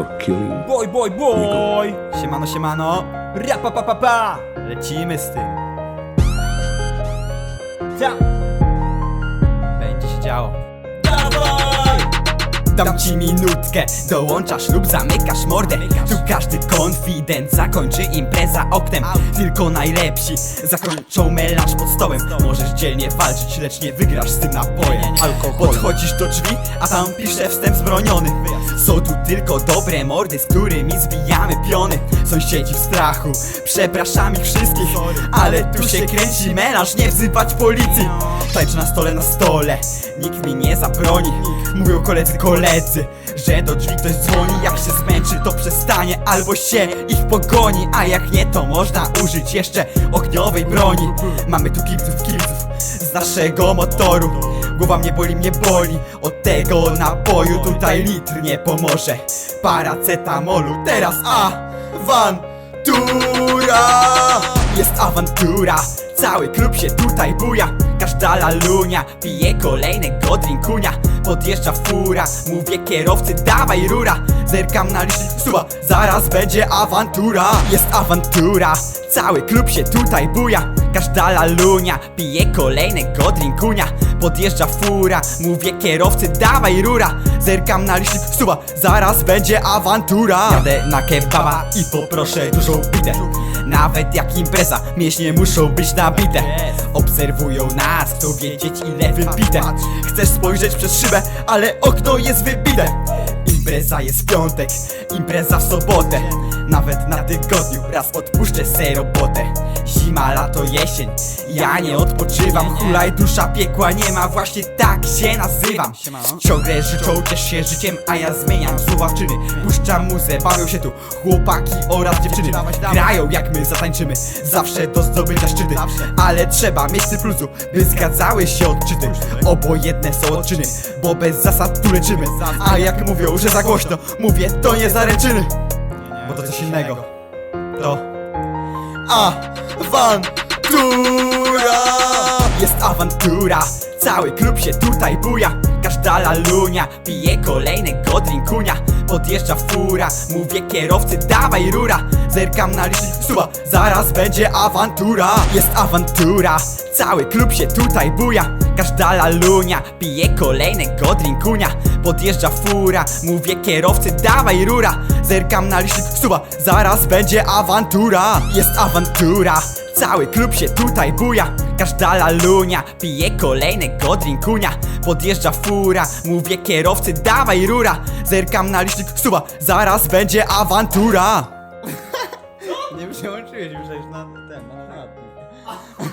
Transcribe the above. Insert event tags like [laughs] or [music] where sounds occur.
for killing. Boy, boy, boy! Siemano, siemano! Rapa, pa, pa, pa! Lecimy z tym. Tam! Będzie się działo. Dam ci minutkę, dołączasz lub zamykasz mordę. Tu każdy konfident zakończy impreza oknem. Tylko najlepsi zakończą melanż pod stołem. Możesz dzielnie walczyć, lecz nie wygrasz z tym napojem. Alkohol Podchodzisz do drzwi, a tam pisze wstęp zbroniony. Są tu tylko dobre mordy, z którymi zbijamy piony Sąsiedzi w strachu, przepraszam ich wszystkich Ale tu się kręci melanż, nie wzywać policji. Tańczę na stole, na stole, nikt mi nie zabroni. Mówią koledzy, koledzy, że do drzwi ktoś dzwoni. Jak się zmęczy to przestanie albo się ich pogoni. A jak nie to można użyć jeszcze ogniowej broni. Mamy tu kibiców, kibiców z naszego motoru. Głowa mnie boli, mnie boli. Od tego napoju tutaj litr nie pomoże. Paracetamolu teraz awantura. Jest awantura. Cały klub się tutaj buja. Każda lalunia pije kolejnego drinkunia Podjeżdża fura, mówię kierowcy dawaj rura. Zerkam na licznik suba, zaraz będzie awantura. Jest awantura, cały klub się tutaj buja Każda lalunia pije kolejnego drinkunia Podjeżdża fura, mówię kierowcy dawaj rura. Zerkam na licznik suba, zaraz będzie awantura. Jadę na kebaba i poproszę dużą bitę. Nawet jak impreza, mięśnie muszą być nabite. Obserwują nas, chcą wiedzieć ile wypite. Chcesz spojrzeć przez szybę, ale okno jest wybite. Impreza jest w piątek, impreza w sobotę. Nawet na tygodniu raz odpuszczę se robotę Zima, lato, jesień, ja nie odpoczywam. Hulaj dusza piekła nie ma, właśnie tak się nazywam. Ciągle życzą, ciesz się życiem, a ja zmieniam. Słowa w czyny Puszczam muzę, bawią się tu chłopaki oraz dziewczyny. Grają jak my zatańczymy, zawsze do zdobycia szczyty. Ale trzeba mieć ty plusu, by zgadzały się odczyty. Obojętne są odczyny, bo bez zasad tu leczymy. A jak mówią, że za głośno, mówię to nie zaręczyny. Bo to coś innego. To awantura Jest awantura. Cały klub się tutaj buja. Każda lalunia pije kolejnego drinkunia Podjeżdża fura, mówię kierowcy dawaj rura. Zerkam na licznik. Suba, zaraz będzie awantura. Jest awantura, cały klub się tutaj buja Każda lalunia pije kolejnego drinkunia Podjeżdża fura, mówię kierowcy dawaj rura. Zerkam na licznik suba, zaraz będzie awantura. Jest awantura, cały klub się tutaj buja. Każda lalunia pije kolejnego drinkunia Podjeżdża fura, mówię kierowcy dawaj rura. Zerkam na licznik suba, zaraz będzie awantura. [laughs] Nie przełączyłeś już na ten, na [laughs]